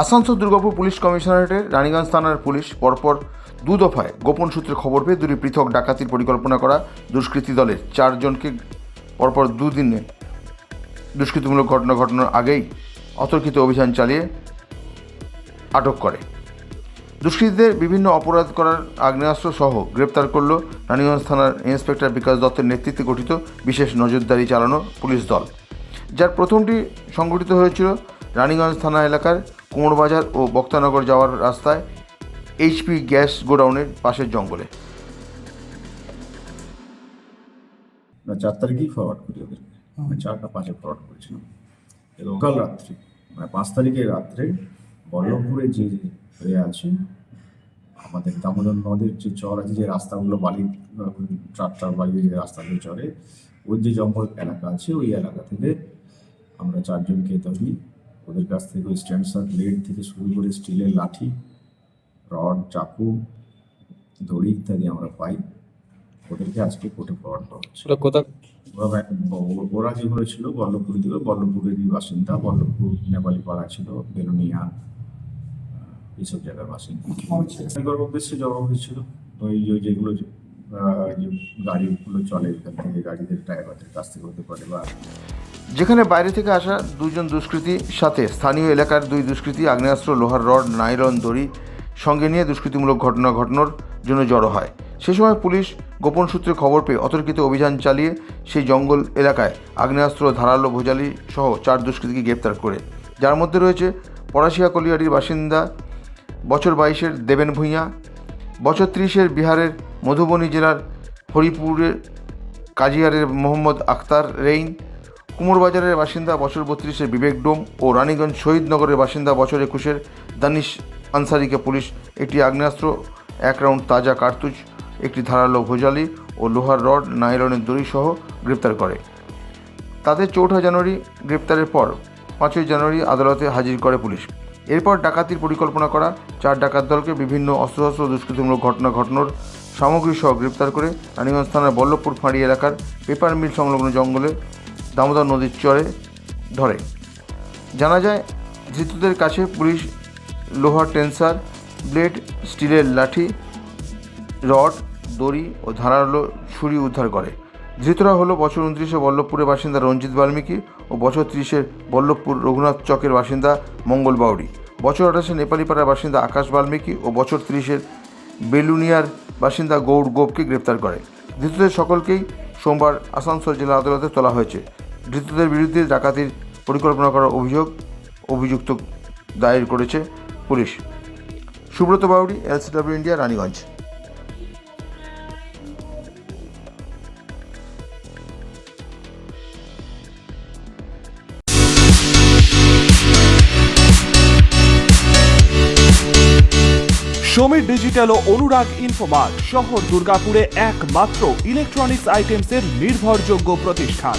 Asansol Durgapur police কমিশনারেটের রানীগঞ্জ থানার police পরপর দু দফায় গোপন সূত্রে খবর পেয়ে দুটি পৃথক ডাকাতির পরিকল্পনা করা দুষ্কৃতী দলের চারজনকে পরপর দুদিনে দুষ্কৃতিমূলক ঘটনা ঘটানোর আগেই অতর্কিত অভিযান চালিয়ে আটক করে। দুষ্কৃতীদের বিভিন্ন অপরাধ করার আগ্নেয়াস্ত্র সহ গ্রেপ্তার করল রানীগঞ্জ থানার ইন্সপেক্টর বিকাশ দত্তের নেতৃত্বে গঠিত বিশেষ নজরদারি চালানো পুলিশ দল। যার প্রথমটি সংগঠিত হয়েছিল রানীগঞ্জ থানা এলাকার কুমোরবাজার ও বক্তানগর যাওয়ার রাস্তায় এইচপি গ্যাস গোডাউনের পাশের জঙ্গলে। চার তারিখেই ফরওয়ার্ড করি ওদেরকে। চারটা পাঁচে ফরওয়ার্ড করেছিলাম। এবং কাল রাত্রে মানে পাঁচ তারিখের রাত্রে বল্লভপুরে যে হয়ে আছে, আমাদের দামোদর নদের যে চর আছে, যে রাস্তাগুলো বালি, ট্রাক্টর বালিয়ে যে রাস্তাগুলো চড়ে, ওই যে জঙ্গল এলাকা আছে, ওই এলাকা থেকে আমরা চারজনকে ধরি। ওদের কাছ থেকে ওই স্ট্যান্ডসার ব্লেড থেকে শুরু করে স্টিলের লাঠি রড চাকু দড়ি ইত্যাদি আমরা পাই। ওদেরকে আজকে কোর্টে ফরওয়ার্ড করা হচ্ছে কোথা ওরা যেগুলো ছিল বল্লভপুর দিকে বল্লভপুরেরই বাসিন্দা বল্লভপুর নেপালি পাড়া ছিল বেলুনিয়া এইসব জায়গার বাসিন্দা। উদ্দেশ্যে জবাব হয়েছিল ওই যেগুলো যে গাড়িগুলো চলে এখান থেকে গাড়িদের ড্রাইভারদের কাছ থেকে হতে পারে বা যেখানে বাইরে থেকে আসা দুজন দুষ্কৃতীর সাথে স্থানীয় এলাকার দুই দুষ্কৃতী আগ্নেয়াস্ত্র, লোহার রড, নাইলন, দড়ি সঙ্গে নিয়ে দুষ্কৃতিমূলক ঘটনা ঘটানোর জন্য জড়ো হয়। সে সময় পুলিশ গোপন সূত্রে খবর পেয়ে অতর্কিত অভিযান চালিয়ে সেই জঙ্গল এলাকায় আগ্নেয়াস্ত্র, ধারালো ভোজালি সহ চার দুষ্কৃতীকে গ্রেপ্তার করে। যার মধ্যে রয়েছে পরাশিয়া কলিয়ারির বাসিন্দা বছর বাইশের দেবেন ভূঁইয়া, বছর ত্রিশের বিহারের মধুবনী জেলার হরিপুরের কাজিয়ারের মোহাম্মদ আখতার রেইন কুমোরবাজারের বাসিন্দা বছর বত্রিশের বিবেক ডোম ও রানীগঞ্জ শহীদনগরের বাসিন্দা বছর একুশের দানিশ আনসারিকে পুলিশ, একটি আগ্নেয়াস্ত্র, এক রাউন্ড তাজা কার্তুজ, একটি ধারালো ভোজালি ও লোহার রড, নাইলনের দড়ি সহ গ্রেপ্তার করে। তাদের চৌঠা জানুয়ারি গ্রেপ্তারের পর পাঁচই জানুয়ারি আদালতে হাজির করে পুলিশ। এরপর ডাকাতির পরিকল্পনা করা চার ডাকাত দলকে বিভিন্ন অস্ত্রশস্ত্র দুষ্কৃতিমূলক ঘটনা ঘটানোর সামগ্রী সহ গ্রেপ্তার করে রানীগঞ্জ থানার বল্লভপুর ফাঁড়ি এলাকার পেপার মিল সংলগ্ন জঙ্গলে দামোদর নদীর চরে ধরে। জানা যায়, ধৃতদের কাছে পুলিশ, লোহার টেন্সার, ব্লেড, স্টিলের লাঠি, রড, দড়ি ও ধারালো ছুরি উদ্ধার করে। ধৃতরা হলো বছর উনত্রিশে বল্লভপুরের বাসিন্দা রঞ্জিত বাল্মীকি ও বছর ত্রিশের বল্লভপুর রঘুনাথ চকের বাসিন্দা মঙ্গল বাউরি বছর আঠাশে নেপালিপাড়ার বাসিন্দা আকাশ বাল্মীকি ও বছর ত্রিশের বেলুনিয়ার বাসিন্দা গৌড় গোপকে গ্রেপ্তার করে। ধৃতদের সকলকেই সোমবার আসানসোল জেলা আদালতে তোলা হয়েছে। ধৃতদের বিরুদ্ধে ডাকাতির পরিকল্পনা করার অভিযোগ, অভিযুক্ত দায়ের করেছে police. Subrata Bauri LCW India, Raniganj. Samir digital ও অনুরাগ ইনফোমার্ট শহর দুর্গাপুরে একমাত্র ইলেকট্রনিক্স আইটেমসের নির্ভরযোগ্য প্রতিষ্ঠান।